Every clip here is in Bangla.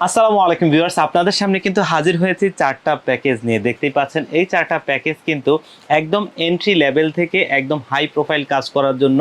আসসালামু আলাইকুম ভিউয়ার্স, আপনাদের সামনে কিন্তু হাজির হয়েছি চারটা প্যাকেজ নিয়ে। দেখতেই পাচ্ছেন, এই চারটা প্যাকেজ কিন্তু একদম এন্ট্রি লেভেল থেকে একদম হাই প্রোফাইল কাজ করার জন্য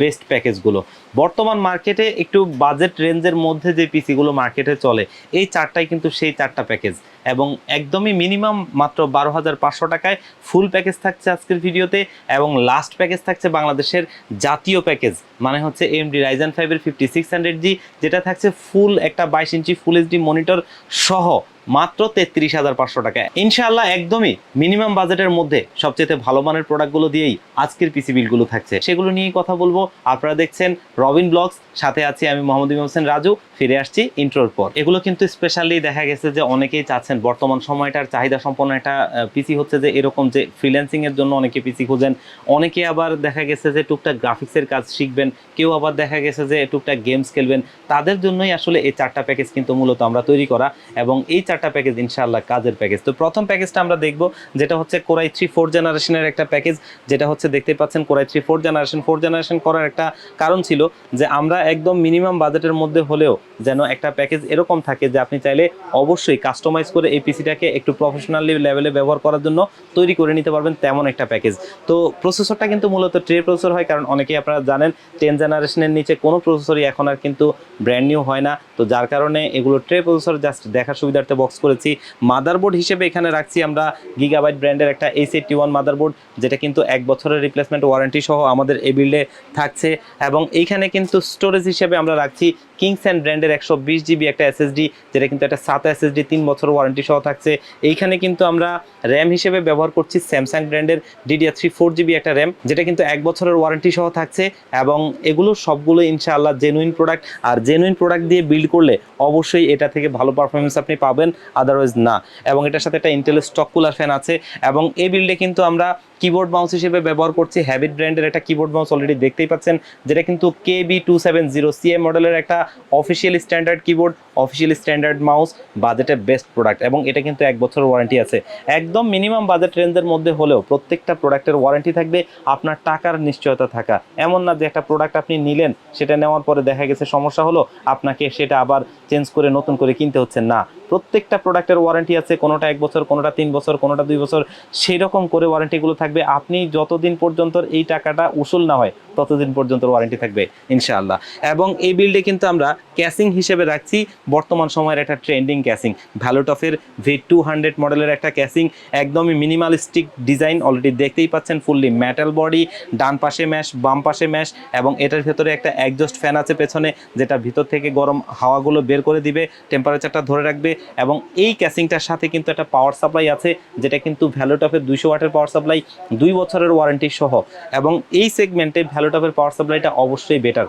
বেস্ট প্যাকেজগুলো বর্তমান মার্কেটে একটু বাজেট রেঞ্জের মধ্যে যে পিসিগুলো মার্কেটে চলে, এই চারটাই কিন্তু সেই চারটা প্যাকেজ এবং একদমই মিনিমাম মাত্র বারো হাজার পাঁচশো টাকায় ফুল প্যাকেজ থাকছে আজকের ভিডিওতে, এবং লাস্ট প্যাকেজ থাকছে বাংলাদেশের জাতীয় প্যাকেজ মানে হচ্ছে এমডি রাইজেন ফাইভের ফিফটি সিক্স হান্ড্রেড জি যেটা থাকছে ফুল একটা বাইশ ইঞ্চি ফুল এইচডি মনিটর সহ মাত্র তেত্রিশ হাজার পাঁচশো টাকা। ইনশাআল্লাহ একদমই মিনিমাম বাজেটের মধ্যে সবচেয়ে ভালো মানের প্রোডাক্টগুলো দিয়েই আজকের পিসি বিলগুলো থাকছে। সেগুলো নিয়েই কথা বলব। আপনারা দেখছেন রবিন ব্লগস, সাথে আছি আমি মোহাম্মদ ইমাম হোসেন রাজু। ফিরে আসছি ইন্ট্রোর পর। এগুলো কিন্তু স্পেশালি দেখা গেছে যে অনেকেই চাচ্ছেন, বর্তমান সময়টার চাহিদা সম্পন্ন একটা পিসি হচ্ছে যে এরকম যে ফ্রিল্যান্সিং এর জন্য অনেকে পিসি খুঁজেন। অনেকে আবার দেখা গেছে যে টুকটাক গ্রাফিক্সের কাজ শিখবেন। কেউ আবার দেখা গেছে যে টুকটাক গেমস খেলবেন। তাদের জন্যই আসলে এই চারটা প্যাকেজ কিন্তু মূলত আমরা তৈরি করা। এবং এই চারটা প্যাকেজ ইনশাআল্লাহ কাজের প্যাকেজ তো প্রথম প্যাকেজটা আমরা দেখব, যেটা হচ্ছে কোরাই থ্রি ফোর জেনারেশনের একটা প্যাকেজ যেটা হচ্ছে দেখতে পাচ্ছেন core i three four generation four generation করার একটা কারণ ছিল যে আমরা একদম মিনিমাম বাজেটের মধ্যে হলেও যেন একটা প্যাকেজ এরকম থাকে যে আপনি চাইলে অবশ্যই কাস্টমাইজ করে এই পিসিটাকে একটু প্রফেশনালি লেভেলে ব্যবহার করার জন্য তৈরি করে নিতে পারবেন তেমন একটা প্যাকেজ তো প্রসেসরটা কিন্তু মূলত ট্রে প্রসেসর হয়, কারণ অনেকেই আপনারা জানেন টেন জেনারেশনের নিচে কোনো প্রসেসরই এখন আর কিন্তু ব্র্যান্ড নিউ হয় না। তো যার কারণে এগুলো ট্রে প্রসেসর জাস্ট দেখার সুবিধার্থে বক্স করেছি। মাদারবোর্ড হিসেবে এখানে রাখছি আমরা গিগাবাইট ব্র্যান্ডের একটা এইচ এইটটি ওয়ান মাদারবোর্ড যেটা কিন্তু এক বছরের রিপ্লেসমেন্ট ওয়ারেন্টি সহ আমাদের এই বিল্ডে থাকছে। এবং এইখানে কিন্তু স্টোরেজ হিসেবে আমরা রাখছি কিংস অ্যান্ড ব্র্যান্ডের একশো বিশ জিবি একটা এসএসডি যেটা কিন্তু একটা সাত এসএসডি তিন বছর ওয়ারেন্টি সহ থাকছে। এইখানে কিন্তু আমরা র্যাম হিসেবে ব্যবহার করছি স্যামসাং ব্র্যান্ডের ডিডিআর থ্রি ফোর জিবি একটা র্যাম যেটা কিন্তু এক বছরের ওয়ারেন্টি সহ থাকছে। এবং এগুলো সবগুলো ইনশাআল্লাহ জেনুইন প্রোডাক্ট আর জেনুইন প্রোডাক্ট দিয়ে বিল্ড করলে অবশ্যই এটা থেকে ভালো পারফরমেন্স আপনি পাবেন। আদারওয়াইজ না। এবং এটার সাথে একটা ইন্টেল স্টক কুলার ফ্যান আছে। এবং এই বিল্ডে কিন্তু আমরা কিবোর্ড মাউস হিসেবে ব্যবহার করছি হ্যাবিট ব্র্যান্ডের একটা কিবোর্ড মাউস অলরেডি দেখতেই পাচ্ছেন, যেটা কিন্তু K B two seven zero CA মডেলের একটা official standard keyboard official standard mouse বাজেটের বেস্ট প্রোডাক্ট এবং এটা কিন্তু এক বছর ওয়ারেন্টি আছে। একদম মিনিমাম বাজেট রেঞ্জের মধ্যে হলেও প্রত্যেকটা প্রোডাক্টের ওয়ারেন্টি থাকবে, আপনার টাকার নিশ্চয়তা থাকা। এমন না যে একটা প্রোডাক্ট আপনি নিলেন, সেটা নেওয়ার পরে দেখা গেছে সমস্যা হলো, আপনাকে সেটা আবার চেঞ্জ করে নতুন করে কিনতে হচ্ছে। না, প্রত্যেকটা প্রোডাক্টের ওয়ারেন্টি আছে, কোনোটা এক বছর, কোনোটা তিন বছর, কোনোটা দুই বছর সেই রকম করে ওয়ারেন্টিগুলো থাকবে। আপনি যতদিন পর্যন্ত এই টাকাটা উসুল না হয় ততদিন পর্যন্ত ওয়ারেন্টি থাকবে, ইনশাআল্লাহ। এবং এই বিল্ডে কিন্তু আমরা ক্যাসিং হিসেবে রাখছি, বর্তমান সময়ের একটা ট্রেন্ডিং ক্যাসিং ভ্যালোটফের ভি টু হান্ড্রেড মডেলের একটা ক্যাসিং একদমই মিনিমালিস্টিক ডিজাইন অলরেডি দেখতেই পাচ্ছেন ফুললি মেটাল বডি ডান পাশে ম্যাশ বাম পাশে ম্যাশ এবং এটার ভেতরে একটা একজস্ট ফ্যান আছে পেছনে, যেটা ভিতর থেকে গরম হাওয়াগুলো বের করে দিবে টেম্পারেচারটা ধরে রাখবে, এবং এই ক্যাসিংটার সাথে কিন্তু একটা পাওয়ার সাপ্লাই আছে, যেটা কিন্তু ভ্যালোটপের দুইশো ওয়াটের পাওয়ার সাপ্লাই দুই বছরের ওয়ারেন্টি সহ। এবং এই সেগমেন্টে ভ্যালোটপের পাওয়ার সাপ্লাইটা অবশ্যই বেটার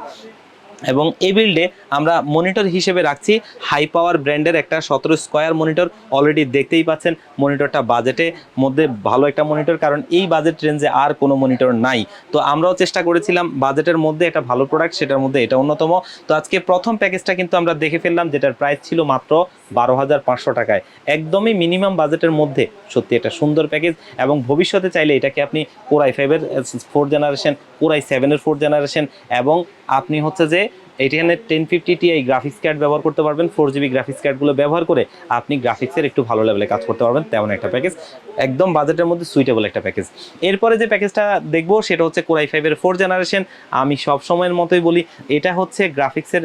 এবং এই বিল্ডে আমরা মনিটর হিসেবে রাখছি হাই পাওয়ার ব্র্যান্ডের একটা সতেরো স্কোয়ার মনিটর অলরেডি দেখতেই পাচ্ছেন। মনিটরটা বাজেটে মধ্যে ভালো একটা মনিটর কারণ এই বাজেট রেঞ্জে আর কোনো মনিটর নাই। তো আমরাও চেষ্টা করেছিলাম বাজেটের মধ্যে একটা ভালো প্রোডাক্ট সেটার মধ্যে এটা অন্যতম। তো আজকে প্রথম প্যাকেজটা কিন্তু আমরা দেখে ফেললাম, যেটার প্রাইস ছিল মাত্র বারো হাজার পাঁচশো টাকায়। একদমই মিনিমাম বাজেটের মধ্যে। সত্যি একটা সুন্দর প্যাকেজ এবং ভবিষ্যতে চাইলে এটাকে আপনি কোরাই ফাইভের ফোর জেনারেশন কোরাই সেভেনের ফোর জেনারেশন এবং আপনি হচ্ছে যে এখানে ten fifty Ti graphics card ব্যবহার করতে পারবেন ফোর জিবি গ্রাফিক্স কার্ডগুলো ব্যবহার করে আপনি গ্রাফিক্সের একটু ভালো লেভেলে কাজ করতে পারবেন, তেমন একটা প্যাকেজ একদম বাজেটের মধ্যে সুইটেবল একটা প্যাকেজ এরপরে যে প্যাকেজটা দেখব, সেটা হচ্ছে কোরাই ফাইভের ফোর জেনারেশন আমি সব সময়ের মতোই বলি, এটা হচ্ছে গ্রাফিক্সের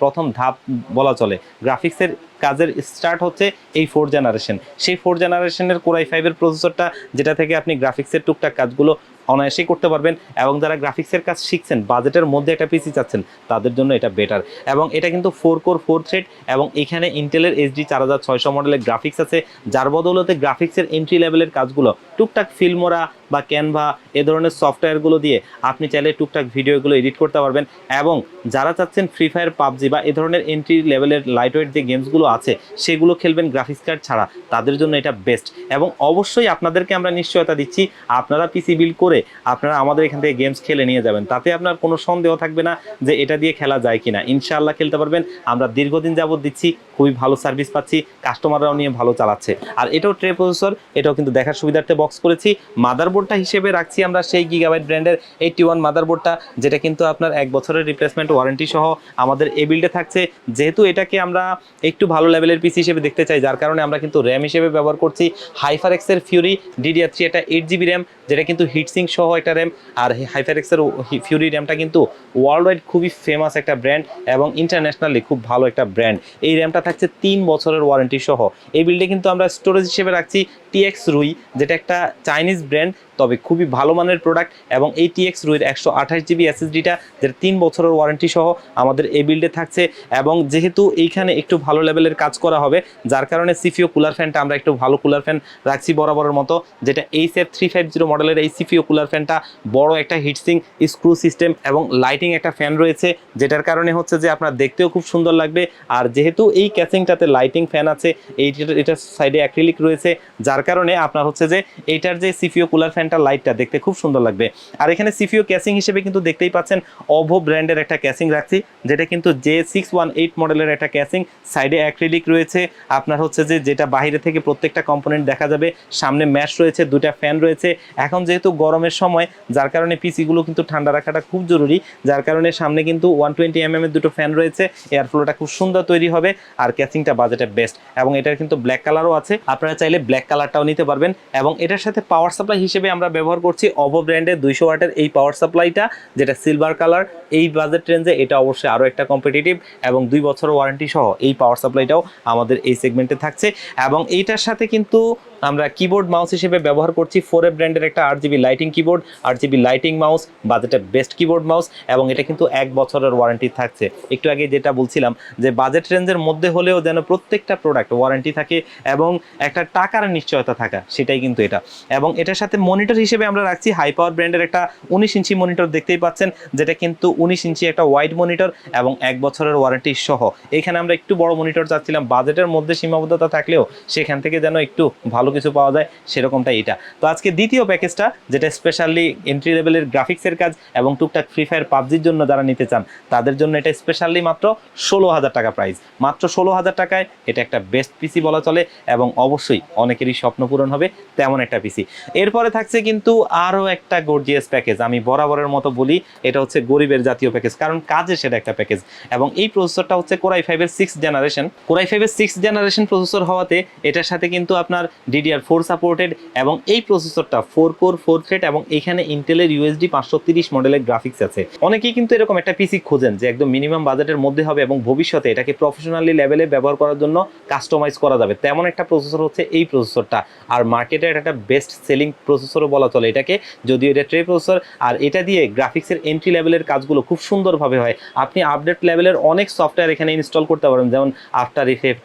প্রথম ধাপ বলা চলে। গ্রাফিক্সের কাজের স্টার্ট হচ্ছে এই ফোর জেনারেশন সেই ফোর জেনারেশনের কোরাই ফাইভের প্রসেসরটা যেটা থেকে আপনি গ্রাফিক্সের টুকটাক কাজগুলো অনায়াসেই করতে পারবেন এবং যারা গ্রাফিক্সের কাজ শিখছেন বাজেটের মধ্যে একটা পিসি চাচ্ছেন, তাদের জন্য এটা বেটার এবং এটা কিন্তু ফোর কোর ফোর থ্রেড এবং এখানে ইন্টেলের এইচডি চার হাজার ছয়শো মডেলের গ্রাফিক্স আছে, যার বদৌলতে গ্রাফিক্সের এন্ট্রি লেভেলের কাজগুলো, টুকটাক ফিল্মোরা বা ক্যানভা এ ধরনের সফটওয়্যারগুলো দিয়ে আপনি চাইলে টুকটাক ভিডিওগুলো এডিট করতে পারবেন এবং যারা চাচ্ছেন ফ্রি ফায়ার পাবজি বা এ ধরনের এন্ট্রি লেভেলের লাইটওয়েট যে গেমসগুলো আছে, সেগুলো খেলবেন গ্রাফিক্স কার্ড ছাড়া, তাদের জন্য এটা বেস্ট এবং অবশ্যই আপনাদেরকে আমরা নিশ্চয়তা দিচ্ছি, আপনারা পিসি বিল করে আপনারা আমাদের এখান থেকে গেমস খেলে নিয়ে যাবেন। তাতে আপনার কোনো সন্দেহ থাকবে না যে এটা দিয়ে খেলা যায় কিনা। ইনশাআল্লাহ খেলতে পারবেন। আমরা দীর্ঘদিন যাবত দিচ্ছি, খুবই ভালো সার্ভিস পাচ্ছি কাস্টমাররাও নিয়ে ভালো চালাচ্ছে। আর এটাও ট্রে প্রসেসর এটাও কিন্তু দেখার সুবিধার্থে বক্স করেছি। মাদারবোর্ডটা হিসেবে রাখছি আমরা সেই গিগাবাইট ব্র্যান্ডের এইটি ওয়ান মাদারবোর্ডটা যেটা কিন্তু আপনার এক বছরের রিপ্লেসমেন্ট ওয়ারেন্টি সহ আমাদের এ বিল্ডে থাকছে। যেহেতু এটাকে আমরা একটু ভালো লেভেলের পিসি হিসেবে দেখতে চাই, যার কারণে আমরা কিন্তু র্যাম হিসেবে ব্যবহার করছি। হাইফার এক্সের ফিউরি ডিডিআর থ্রি এটা এইট জিবি র্যাম যেটা কিন্তু হিটসিং সহ একটা র্যাম আর হাইফার এক্সের ফিউরি র্যামটা কিন্তু ওয়ার্ল্ড ওয়াইড খুবই ফেমাস একটা ব্র্যান্ড এবং ইন্টারন্যাশনালি খুব ভালো একটা ব্র্যান্ড এই র্যামটা থাকছে তিন বছরের ওয়ারেন্টি সহ। এই বিল্ডে কিন্তু আমরা স্টোরেজ হিসেবে রাখছি টিএক্স রুই যেটা একটা চাইনিজ ব্র্যান্ড তবে খুবই ভালো মানের প্রোডাক্ট এবং এই টিএক্স রুইয়ের একশো আঠাশ জিবি এসএসডিটা যেটা তিন বছরের ওয়ারেন্টি সহ আমাদের এই বিল্ডে থাকছে এবং যেহেতু এইখানে একটু ভালো লেভেলের কাজ করা হবে, যার কারণে সিফিও কুলার ফ্যানটা আমরা একটু ভালো কুলার ফ্যান রাখছি বরাবরের মতো, যেটা H F three five zero মডেলের এই সিফিও কুলার ফ্যানটা বড় একটা হিটসিং স্ক্রু সিস্টেম এবং লাইটিং একটা ফ্যান রয়েছে, যেটার কারণে হচ্ছে যে আপনার দেখতেও খুব সুন্দর লাগবে, আর যেহেতু এই ক্যাচিংটাতে লাইটিং ফ্যান আছে এই এটার সাইডে অ্যাক্রিলিক রয়েছে, যার কারণে আপনার হচ্ছে যে এইটার যে সিফিও কুলার ফ্যানটা লাইটটা দেখতে খুব সুন্দর লাগবে। আর এখানে সিফিও ক্যাসিং হিসেবে কিন্তু দেখতেই পাচ্ছেন অভো ব্র্যান্ডের একটা ক্যাসিং রাখছি, যেটা কিন্তু জে সিক্স ওয়ান এইট মডেলের একটা ক্যাসিং সাইডে অ্যাক্রিলিক রয়েছে। আপনার হচ্ছে যে যেটা বাইরে থেকে প্রত্যেকটা কম্পোনেন্ট দেখা যাবে, সামনে ম্যাশ রয়েছে দুটা ফ্যান রয়েছে। এখন যেহেতু গরমের সময়, যার কারণে পিসিগুলো কিন্তু ঠান্ডা রাখাটা খুব জরুরি। যার কারণে সামনে কিন্তু ওয়ান টোয়েন্টি এম এর দুটো ফ্যান রয়েছে এয়ার ফ্লোটা খুব সুন্দর তৈরি হবে, আর ক্যাসিংটা বাজেটে বেস্ট এবং এটার কিন্তু ব্ল্যাক কালারও আছে। আপনারা চাইলে ব্ল্যাক কালারটাও নিতে পারবেন এবং এটার সাথে পাওয়ার সাপ্লাই হিসেবে আমরা ব্যবহার করছি অভো ব্র্যান্ডের দুইশো ওয়াটের এই পাওয়ার সাপ্লাইটা যেটা সিলভার কালার এই বাজেট রেঞ্জে এটা অবশ্যই আরও একটা কম্পিটিটিভ এবং দুই বছর ওয়ারেন্টি সহ এই পাওয়ার সাপ্লাইটাও আমাদের এই সেগমেন্টে থাকছে। এবং এইটার সাথে কিন্তু আমরা কিবোর্ড মাউস হিসেবে ব্যবহার করছি ফোর ব্র্যান্ডের একটা আট জিবি লাইটিং কিবোর্ড আট জিবি লাইটিং মাউস বাজেটের বেস্ট কিবোর্ড মাউস এবং এটা কিন্তু এক বছরের ওয়ারেন্টি থাকছে। একটু আগে যেটা বলছিলাম যে বাজেট রেঞ্জের মধ্যে হলেও যেন প্রত্যেকটা প্রোডাক্ট ওয়ারেন্টি থাকে এবং একটা টাকার নিশ্চয়তা থাকা, সেটাই কিন্তু এটা। এবং এটার সাথে মনিটর হিসেবে আমরা রাখছি হাই পাওয়ার ব্র্যান্ডের একটা উনিশ ইঞ্চি মনিটর দেখতেই পাচ্ছেন, যেটা কিন্তু উনিশ ইঞ্চি একটা ওয়াইড মনিটর এবং এক বছরের ওয়ারেন্টি সহ। এখানে আমরা একটু বড় মনিটর চাচ্ছিলাম বাজেটের মধ্যে সীমাবদ্ধতা থাকলেও সেখান থেকে যেন একটু ভালো কিছু পাওয়া যায় সেরকমটা এটা। তো আজকে দ্বিতীয় প্যাকেজটা, যেটা স্পেশালি এন্ট্রি লেভেলের গ্রাফিক্সের কাজ এবং টুকটাক ফ্রি ফায়ার পাবজির জন্য যারা নিতে চান, তাদের জন্য এটা স্পেশালি মাত্র ষোলো হাজার টাকা প্রাইস মাত্র ষোলো হাজার টাকায় এটা একটা বেস্ট পিসি বলা চলে এবং অবশ্যই অনেকেরই স্বপ্ন পূরণ হবে তেমন একটা পিসি এরপরে থাকছে কিন্তু আরও একটা গর্জিয়াস প্যাকেজ আমি বরাবরের মতো বলি, এটা হচ্ছে গরিবের জাতীয় প্যাকেজ কারণ কাজে সেটা একটা প্যাকেজ এবং এই প্রসেসরটা হচ্ছে কোরাই ফাইভের সিক্স জেনারেশন কোরাই ফাইভের সিক্স জেনারেশন প্রসেসর হওয়াতে এটার সাথে কিন্তু আপনার ডিডিআর ফোর সাপোর্টেড এবং এই প্রসেসরটা ফোর কোর ফোর থ্রেড এবং এখানে ইন্টেলের ইউএসডি পাঁচশো তিরিশ মডেলের গ্রাফিক্স আছে। অনেকেই কিন্তু এরকম একটা পিসি খোঁজেন যে একদম মিনিমাম বাজেটের মধ্যে হবে এবং ভবিষ্যতে এটাকে প্রফেশনালি লেভেলে ব্যবহার করার জন্য কাস্টমাইজ করা যাবে। তেমন একটা প্রসেসর হচ্ছে এই প্রসেসরটা আর মার্কেটের একটা বেস্ট সেলিং প্রসেসরও বলা চলে এটাকে। যদিও এটা ট্রে প্রসেসর আর এটা দিয়ে গ্রাফিক্সের এন্ট্রি লেভেলের কাজগুলো খুব সুন্দরভাবে হয়। আপনি আপডেট লেভেলের অনেক সফটওয়্যার এখানে ইনস্টল করতে পারেন। যেমন আফটার ইফেক্ট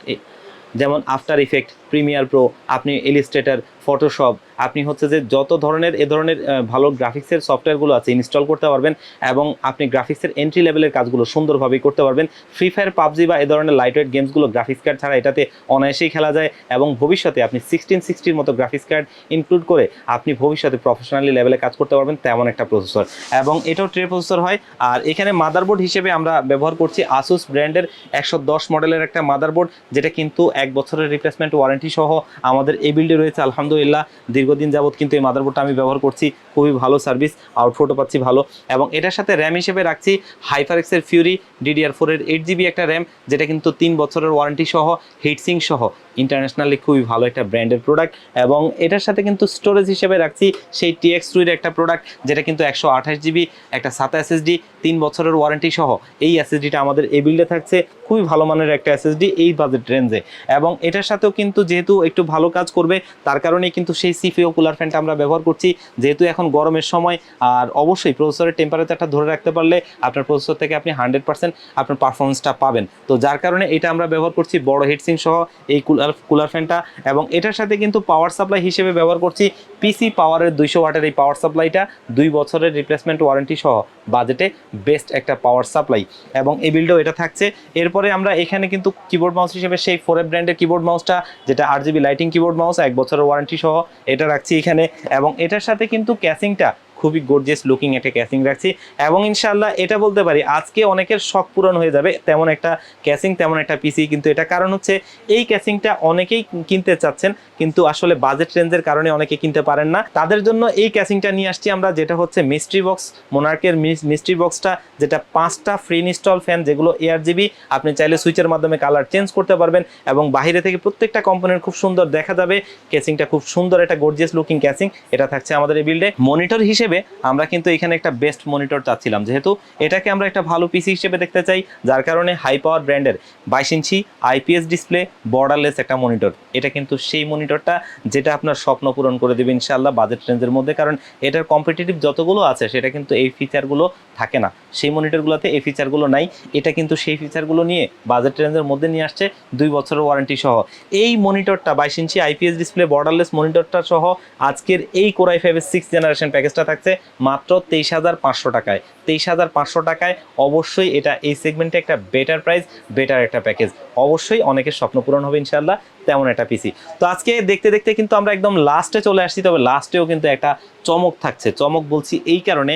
যেমন আফটার ইফেক্ট প্রিমিয়ার প্রো আপনি ইলিস্ট্রেটার ফটোশপ আপনি হচ্ছে যে যত ধরনের, এ ধরনের ভালো গ্রাফিক্সের সফটওয়্যারগুলো আছে ইনস্টল করতে পারবেন এবং আপনি গ্রাফিক্সের এন্ট্রি লেভেলের কাজগুলো সুন্দরভাবেই করতে পারবেন। ফ্রি ফায়ার পাবজি বা এ ধরনের লাইট ওয়েট গেমসগুলো গ্রাফিক্স কার্ড ছাড়া এটাতে অনায়াসেই খেলা যায় এবং ভবিষ্যতে আপনি সিক্সটিন সিক্সটির মতো গ্রাফিক্স কার্ড ইনক্লুড করে আপনি ভবিষ্যতে প্রফেশনালি লেভেলে কাজ করতে পারবেন তেমন একটা প্রসেসর এবং এটাও ট্রে প্রসেসর হয়। আর এখানে মাদারবোর্ড হিসেবে আমরা ব্যবহার করছি আসুস ব্র্যান্ডের একশো দশ মডেলের একটা মাদারবোর্ড যেটা কিন্তু এক বছরের রিপ্লেসমেন্ট ওয়ারেন্টি সহ আমাদের এই বিল্ডে রয়েছে, আলহামদুলিল্লাহ। দীর্ঘদিন যাবৎ কিন্তু এই মাদারবোর্ডটা আমি ব্যবহার করছি, খুবই ভালো সার্ভিস আউটফুটও পাচ্ছি ভালো। এবং এটার সাথে র্যাম হিসেবে রাখছি হাইফার এক্সের ফিউরি ডিডিআর ফোরের এইট জিবি একটা র্যাম যেটা কিন্তু তিন বছরের ওয়ারেন্টি সহ হিটসিং সহ। ইন্টারন্যাশনালি খুবই ভালো একটা ব্র্যান্ডের প্রোডাক্ট এবং এটার সাথে কিন্তু স্টোরেজ হিসেবে রাখছি সেই টিএক্স টুইর একটা প্রোডাক্ট যেটা কিন্তু একশো আঠাশ জিবি একটা সাতা এসএসডি তিন বছরের ওয়ারেন্টি সহ এই এসএসডিটা আমাদের এই বিল্ডে থাকছে। খুবই ভালো মানের একটা এসএসডি এই বাজেট রেঞ্জে এবং এটার সাথেও কিন্তু যেহেতু একটু ভালো কাজ করবে, তার কারণেই কিন্তু সেই সিফিও কুলার ফ্যানটা আমরা ব্যবহার করছি। যেহেতু এখন গরমের সময়, আর অবশ্যই প্রসেসরের টেম্পারেচারটা ধরে রাখতে পারলে আপনার প্রসেসর থেকে আপনি হান্ড্রেড পার্সেন্ট আপনার পারফরমেন্সটা পাবেন। তো যার কারণে এটা আমরা ব্যবহার করছি বড় হিটসিং সহ। এই কুলার কুলার ফ্যানটা এবং এটার সাথে কিন্তু পাওয়ার সাপ্লাই হিসেবে ব্যবহার করছি পিসি পাওয়ারের দুইশো ওয়াটের এই পাওয়ার সাপ্লাইটা দুই বছরের রিপ্লেসমেন্ট ওয়ারেন্টি সহ বাজেটে বেস্ট একটা পাওয়ার সাপ্লাই এবং এই বিল্ডেও এটা থাকছে। এরপরে আমরা এখানে কিন্তু কিবোর্ড মাউস হিসেবে সেই ফোর ব্র্যান্ডের কিবোর্ড মাউসটা যেটা R GB lighting keyboard mouse এক বছরের ওয়ারেন্টি সহ এটা রাখছি এখানে এবং এটার সাথে কিন্তু ক্যাসিংটা খুবই গর্জিয়াস লুকিং একটা ক্যাসিং রাখছি এবং ইনশাল্লাহ এটা বলতে পারি, আজকে অনেকের শখ পূরণ হয়ে যাবে তেমন একটা ক্যাসিং তেমন একটা পিসি কিন্তু এটা কারণ হচ্ছে এই ক্যাসিংটা অনেকেই কিনতে চাচ্ছেন, কিন্তু আসলে বাজেট রেঞ্জের কারণে অনেকে কিনতে পারেন না। তাদের জন্য এই ক্যাসিংটা নিয়ে আসছি আমরা, যেটা হচ্ছে মিস্ট্রি বক্স মোনার্কের মিস্ট্রি বক্সটা যেটা পাঁচটা ফ্রি ইনস্টল ফ্যান যেগুলো এয়ার জিবি আপনি চাইলে সুইচের মাধ্যমে কালার চেঞ্জ করতে পারবেন এবং বাইরে থেকে প্রত্যেকটা কম্পোনেন্ট খুব সুন্দর দেখা যাবে। ক্যাসিংটা খুব সুন্দর একটা গর্জিয়াস লুকিং ক্যাসিং এটা থাকছে আমাদের এই বিল্ডে মনিটর হিসেবে আমরা কিন্তু এখানে একটা বেস্ট মনিটর চাচ্ছিলাম। যেহেতু এটাকে আমরা একটা ভালো পিসি হিসেবে দেখতে চাই, যার কারণে হাই পাওয়ার ব্র্যান্ডের বাইশ ইঞ্চি আইপিএস ডিসপ্লে বর্ডারলেস একটা মনিটর এটা কিন্তু সেই মনিটরটা যেটা আপনার স্বপ্ন পূরণ করে দেবে ইনশাল্লাহ বাজেট রেঞ্জের মধ্যে, কারণ এটার কম্পিটিটিভ যতগুলো আছে, সেটা কিন্তু এই ফিচারগুলো থাকে না। সেই মনিটরগুলোতে এই ফিচারগুলো নাই। এটা কিন্তু সেই ফিচারগুলো নিয়ে বাজেট রেঞ্জের মধ্যে নিয়ে আসছে দুই বছরের ওয়ারেন্টি সহ। এই মনিটরটা বাইশ ইঞ্চি আইপিএস ডিসপ্লে বর্ডারলেস মনিটরটা সহ আজকের এই কোরাই ফাইভের সিক্স জেনারেশন প্যাকেজটা থাকছে মাত্র তেইশ হাজার পাঁচশো টাকায়। তেইশ হাজার পাঁচশো টাকায় অবশ্যই এটা এই সেগমেন্টে একটা বেটার প্রাইস বেটার একটা প্যাকেজ অবশ্যই অনেকের স্বপ্ন পূরণ হবে ইনশাল্লাহ তেমন একটা পিসি তো আজকে দেখতে দেখতে কিন্তু আমরা একদম লাস্টে চলে আসছি, তবে লাস্টেও কিন্তু একটা চমক থাকছে। চমক বলছি এই কারণে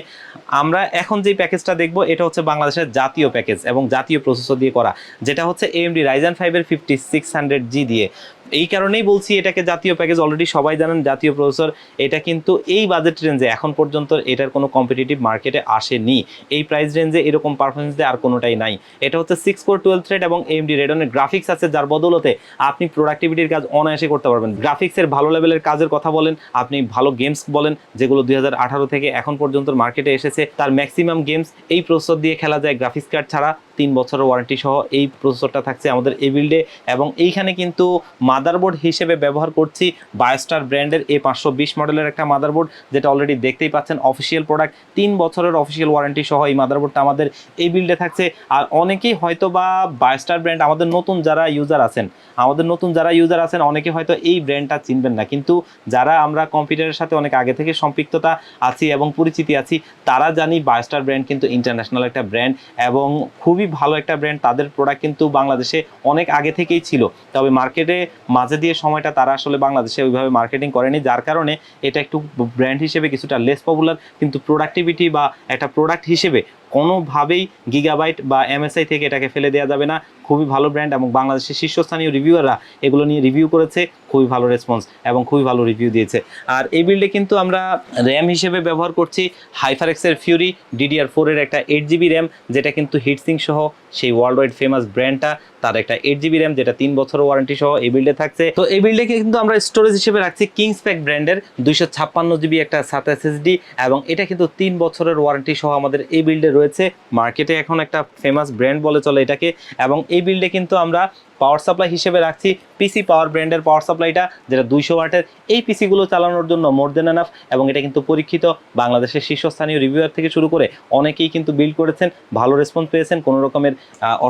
আমরা এখন যে প্যাকেজটা দেখব, এটা হচ্ছে বাংলাদেশের জাতীয় প্যাকেজ এবং জাতীয় প্রসেসর দিয়ে করা, যেটা হচ্ছে এএমডি রাইজান ফাইভের ফিফটি সিক্স হান্ড্রেড জি দিয়ে। এই কারণেই বলছি এটাকে জাতীয় প্যাকেজ অলরেডি সবাই জানেন, জাতীয় প্রসেসর এটা কিন্তু এই বাজেট রেঞ্জে এখন পর্যন্ত এটার কোনো কম্পিটিটিভ মার্কেটে আসেনি। এই প্রাইস রেঞ্জে এরকম পারফরমেন্স দিয়ে আর কোনোটাই নাই। এটা হচ্ছে সিক্স কোর টুয়েলভ থ্রেড এবং এমডি রেডনের গ্রাফিক্স আছে, যার বদলতে আপনি প্রোডাক্টিভিটির কাজ অনায়াসে করতে পারবেন। গ্রাফিক্সের ভালো লেভেলের কাজের কথা বলেন, আপনি ভালো গেমস বলেন, যেগুলো দুই হাজার আঠারো থেকে এখন পর্যন্ত মার্কেটে এসেছে, তার ম্যাক্সিমাম গেমস এই প্রসেসর দিয়ে খেলা যায়। গ্রাফিক্স কার্ড ছাড়া তিন বছরের ওয়ারেন্টি সহ এই প্রসেসরটা থাকছে আমাদের এই বিল্ডে এবং এইখানে কিন্তু মাদারবোর্ড হিসেবে ব্যবহার করছি বায়োস্টার ব্র্যান্ডের এ পাঁচশো বিশ মডেলের একটা মাদারবোর্ড যেটা অলরেডি দেখতেই পাচ্ছেন অফিসিয়াল প্রোডাক্ট তিন বছরের অফিসিয়াল ওয়ারেন্টি সহ এই মাদারবোর্ডটা আমাদের এই বিল্ডে থাকছে। আর অনেকেই হয়তো বা বায়োস্টার ব্র্যান্ড আমাদের নতুন যারা ইউজার আছেন, আমাদের নতুন যারা ইউজার আছেন অনেকে হয়তো এই ব্র্যান্ডটা চিনবেন না। কিন্তু যারা আমরা কম্পিউটারের সাথে অনেক আগে থেকে সম্পৃক্ততা আছি এবং পরিচিতি আছি, তারা জানি বায়োস্টার ব্র্যান্ড কিন্তু ইন্টারন্যাশনাল একটা ব্র্যান্ড এবং খুবই ভালো একটা ব্র্যান্ড তাদের প্রোডাক্ট কিন্তু বাংলাদেশে অনেক আগে থেকেই ছিল। তবে মার্কেটে মাঝে দিয়ে সময়টা তারা আসলে বাংলাদেশে ওইভাবে মার্কেটিং করেনি, যার কারণে এটা একটু ব্র্যান্ড হিসেবে কিছুটা লেস পপুলার কিন্তু প্রোডাক্টিভিটি বা একটা প্রোডাক্ট হিসেবে কোনোভাবেই গিগাবাইট বা এমএসআই থেকে এটাকে ফেলে দেওয়া যাবে না। খুবই ভালো ব্র্যান্ড এবং বাংলাদেশের শীর্ষস্থানীয় রিভিউয়াররা এগুলো নিয়ে রিভিউ করেছে, খুবই ভালো রেসপন্স এবং খুবই ভালো রিভিউ দিয়েছে। আর এই বিল্ডে কিন্তু আমরা র্যাম হিসেবে ব্যবহার করছি হাইফারেক্সের ফিউরি ডিডিআর ফোরের একটা এইট জিবি র্যাম যেটা কিন্তু হিটসিং সহ সেই ওয়ার্ল্ড ওয়াইড ফেমাস ব্র্যান্ডটা তার একটা এইট জিবি র্যাম যেটা তিন বছরের ওয়ারেন্টি সহ এই বিল্ডে থাকছে। তো এই বিল্ডে কিন্তু আমরা স্টোরেজ হিসেবে রাখছি কিংস প্যাক ব্র্যান্ডের দুইশো ছাপ্পান্ন জিবি একটা সাত এসএসডি এবং এটা কিন্তু তিন বছরের ওয়ারেন্টি সহ আমাদের এই বিল্ডে রয়েছে। মার্কেটে এখন একটা ফেমাস ব্র্যান্ড বলে চলে এটাকে এবং এই বিল্ডে কিন্তু আমরা পাওয়ার সাপ্লাই হিসেবে রাখছি। পিসি পাওয়ার ব্র্যান্ডের পাওয়ার সাপ্লাইটা যেটা দুইশো ওয়াটের, এই পিসিগুলো চালানোর জন্য মোর দেন এনাফ এবং এটা কিন্তু পরীক্ষিত। বাংলাদেশের শীর্ষস্থানীয় রিভিউয়ার থেকে শুরু করে অনেকেই কিন্তু বিল্ড করেছেন, ভালো রেসপন্স পেয়েছেন, কোনো রকমের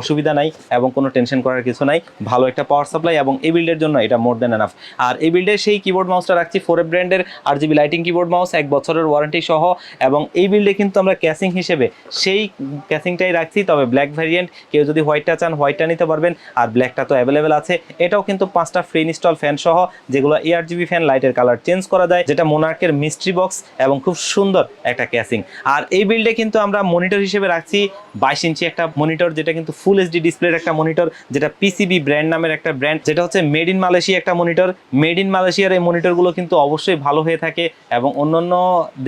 অসুবিধা নাই এবং কোনো টেনশন করার কিছু নাই। ভালো একটা পাওয়ার সাপ্লাই এবং এই বিল্ডের জন্য এটা মোর দেন এনাফ আর এই বিল্ডের সেই কিবোর্ড মাউসটা রাখছি ফোর ব্র্যান্ডের R GB lighting keyboard mouse এক বছরের ওয়ারেন্টি সহ এবং এই বিল্ডে কিন্তু আমরা ক্যাসিং হিসেবে সেই ক্যাসিংটাই রাখছি। তবে ব্ল্যাক ভ্যারিয়েন্ট কেউ যদি হোয়াইটটা চান হোয়াইটটা নিতে পারবেন। আর ব্ল্যাকটা তো অ্যাভেলেবেল আছে। এটাও কিন্তু পাঁচটা ফ্রি ইনস্টল ফ্যান সহ, যেগুলো এয়ার জিবি ফ্যান লাইটের কালার চেঞ্জ করা যায়, যেটা মোনার্কের মিস্ট্রি বক্স এবং খুব সুন্দর একটা ক্যাসিং আর এই বিল্ডে কিন্তু আমরা মনিটর হিসেবে রাখছি বাইশ ইঞ্চি একটা মনিটর যেটা কিন্তু ফুল এইচডি ডিসপ্লের একটা মনিটর যেটা পিসিবি ব্র্যান্ড নামের একটা ব্র্যান্ড যেটা হচ্ছে মেড ইন মালয়েশিয়া একটা মনিটর মেড ইন মালয়েশিয়ার এই মনিটরগুলো কিন্তু অবশ্যই ভালো হয়ে থাকে এবং অন্যান্য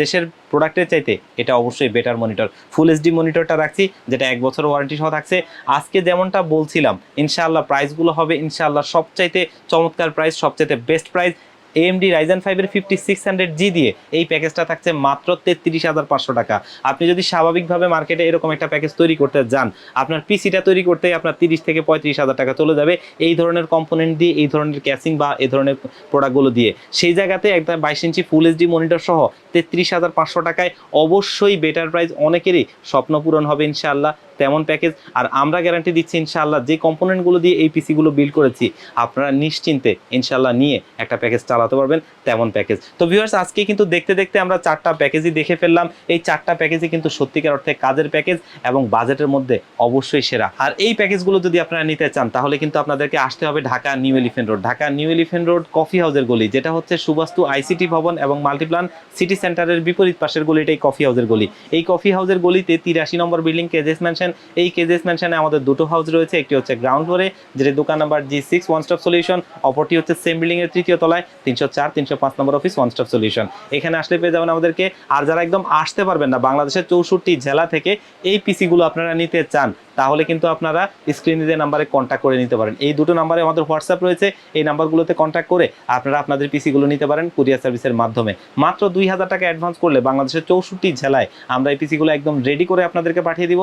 দেশের প্রোডাক্টের চাইতে এটা অবশ্যই বেটার মনিটর ফুল এইচডি মনিটরটা রাখছি, যেটা এক বছর ওয়ারেন্টি সহ থাকছে। আজকে যেমনটা বলছিলাম, ইনশাআল্লাহ প্রাইসগুলো হবে, ইনশাআল্লাহ সবচাইতে চমৎকার প্রাইস সবচাইতে বেস্ট প্রাইস এএমডি রাইজেন ফাইভের ফিফটি সিক্স হান্ড্রেড জি দিয়ে এই প্যাকেজটা থাকছে মাত্র তেত্রিশ হাজার পাঁচশো টাকা। আপনি যদি স্বাভাবিকভাবে মার্কেটে এরকম একটা প্যাকেজ তৈরি করতে যান, আপনার পিসিটা তৈরি করতে আপনার তিরিশ থেকে পঁয়ত্রিশ হাজার টাকা চলে যাবে। এই ধরনের কম্পোনেন্ট দিয়ে, এই ধরনের ক্যাসিং বা এই ধরনের প্রোডাক্টগুলো দিয়ে। সেই জায়গাতে একটা বাইশ ইঞ্চি ফুল এইচডি মনিটর সহ তেত্রিশ হাজার পাঁচশো টাকায় অবশ্যই বেটার প্রাইস অনেকেরই স্বপ্ন পূরণ হবে ইনশাআল্লাহ। তেমন প্যাকেজ আর আমরা গ্যারান্টি দিচ্ছি ইনশাআল্লাহ, যে কম্পোনেন্টগুলো দিয়ে এই পিসিগুলো বিল্ড করেছি, আপনারা নিশ্চিন্তে ইনশাআল্লাহ নিয়ে একটা প্যাকেজ চালাতে পারবেন তেমন প্যাকেজ তো ভিউয়ার্স আজকে কিন্তু দেখতে দেখতে আমরা চারটা প্যাকেজই দেখে ফেললাম। এই চারটা প্যাকেজই কিন্তু সত্যিকার অর্থে কাজের প্যাকেজ এবং বাজেটের মধ্যে অবশ্যই সেরা। আর এই প্যাকেজগুলো যদি আপনারা নিতে চান, তাহলে কিন্তু আপনাদেরকে আসতে হবে Dhaka new elephant road Dhaka new elephant road coffee হাউসের গলি, যেটা হচ্ছে সুবাস্তু আইসিটি ভবন এবং মাল্টিপ্লান সিটি সেন্টারের বিপরীত পাশের গলিটাই কফি হাউসের গলি। এই কফি হাউসের গলিতে তিরাশি নম্বর বিল্ডিং কেজেস ম্যানশন এই কেজেস ম্যানশনে আমাদের দুটো হাউস রয়েছে, একটি হচ্ছে গ্রাউন্ড ফ্লোরে যেটি দোকান number G six one stop solution অপরটি হচ্ছে সেম বিল্ডিং এর তৃতীয় তলায়, তিনশো চার, তিনশো পাঁচ number office one stop solution এখানে আসলে পেয়ে যাবেন আমাদেরকে, আর যারা একদম আসতে পারবেন না, বাংলাদেশের চৌষট্টি জেলা থেকে এই পিসিগুলো আপনারা নিতে চান, তাহলে কিন্তু আপনারা স্ক্রিনে যে নাম্বারে কন্ট্যাক্ট করে নিতে পারেন। এই দুটো নাম্বারে আমাদের হোয়াটসঅ্যাপ রয়েছে, এই নাম্বারগুলোতে কন্ট্যাক্ট করে আপনারা আপনাদের পিসিগুলো নিতে পারেন কুরিয়ার সার্ভিসের মাধ্যমে। মাত্র দুই হাজার টাকা অ্যাডভান্স করলে বাংলাদেশের চৌষট্টি জেলায় আমরা এই পিসিগুলো একদম রেডি করে আপনাদেরকে পাঠিয়ে দিব।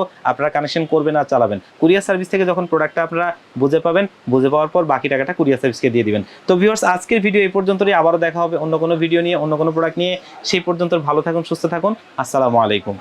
আপনারা কানেকশন করবেন আর চালাবেন। কুরিয়ার সার্ভিস থেকে যখন প্রোডাক্টটা আপনারা বুঝে পাবেন, বুঝে পাওয়ার পর বাকি টাকাটা কুরিয়ার সার্ভিসকে দিয়ে দিবেন। তো ভিউয়ার্স আজকের ভিডিও এই পর্যন্তই। আবারও দেখা হবে অন্য কোনো ভিডিও নিয়ে, অন্য কোনো প্রোডাক্ট নিয়ে। সেই পর্যন্ত ভালো থাকুন, সুস্থ থাকুন। আসসালামু আলাইকুম।